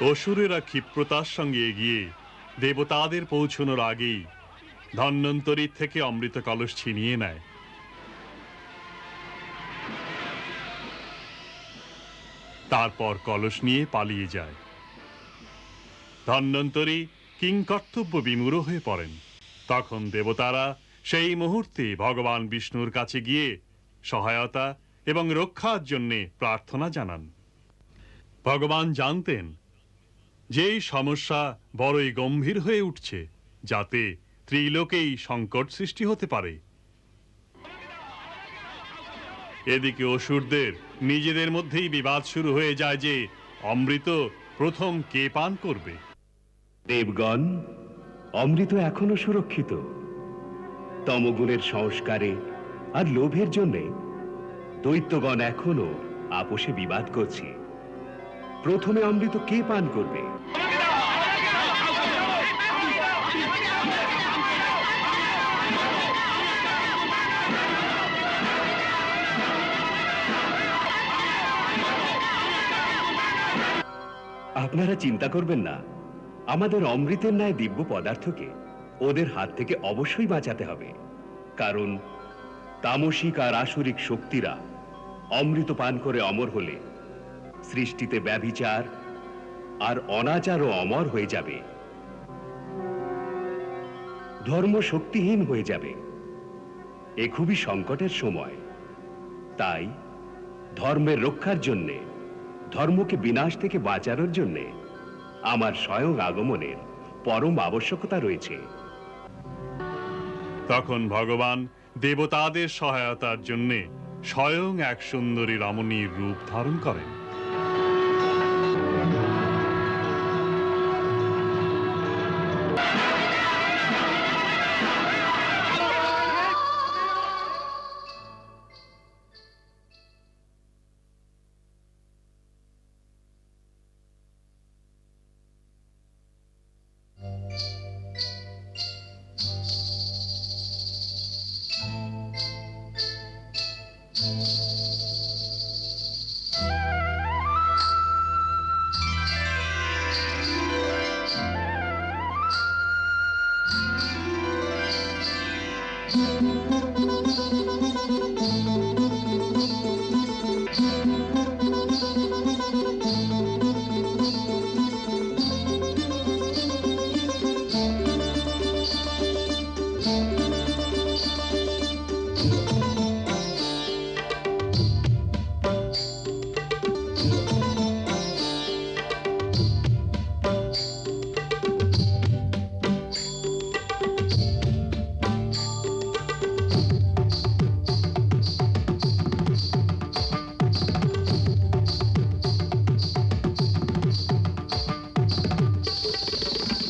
অসুরেরা ক্ষিপ্রতার সঙ্গে এগিয়ে দেবতাদের পৌঁছনোর আগেই ধন্বন্তরীর থেকে অমৃত কলস ছিনিয়ে নেয়। তারপর কলস নিয়ে পালিয়ে যায়। ধন্বন্তরী কিংকর্তব্য বিমূঢ় হয়ে পড়েন। তখন দেবতারা সেই মুহূর্তে ভগবান বিষ্ণুর কাছে গিয়ে সহায়তা এবং রক্ষার জন্যে প্রার্থনা জানান। ভগবান জানতেন যেই সমস্যা বড়ই গম্ভীর হয়ে উঠছে, যাতে ত্রিলোকেই সংকট সৃষ্টি হতে পারে। এদিকে অসুরদের নিজেদের মধ্যেই বিবাদ শুরু হয়ে যায় যে অমৃত প্রথম কে পান করবে? দেবগণ, অমৃত এখনও সুরক্ষিত। তমগুণের সংস্কারে আর লোভের জন্যে দৈত্যগণ এখনও আপোষে বিবাদ করছে। প্রথমে অমৃত কে পান করবে? আপনারা চিন্তা করবেন না। আমাদের অমৃতের ন্যায় দিব্য পদার্থকে ওদের হাত থেকে অবশ্যই বাঁচাতে হবে। কারণ তামসিক আর আসরিক শক্তিরা অমৃত পান করে অমর হলে সৃষ্টিতে ব্যভিচার আর অনাচারও অমর হয়ে যাবে। ধর্ম শক্তিহীন হয়ে যাবে। এ খুবই সংকটের সময়। তাই ধর্মের রক্ষার জন্যে, ধর্মকে বিনাশ থেকে বাঁচানোর জন্যে আমার স্বয়ং আগমনের পরম আবশ্যকতা রয়েছে। তখন ভগবান দেবতাদের সহায়তার জন্যে স্বয়ং এক সুন্দরী রমণীর রূপ ধারণ করেন।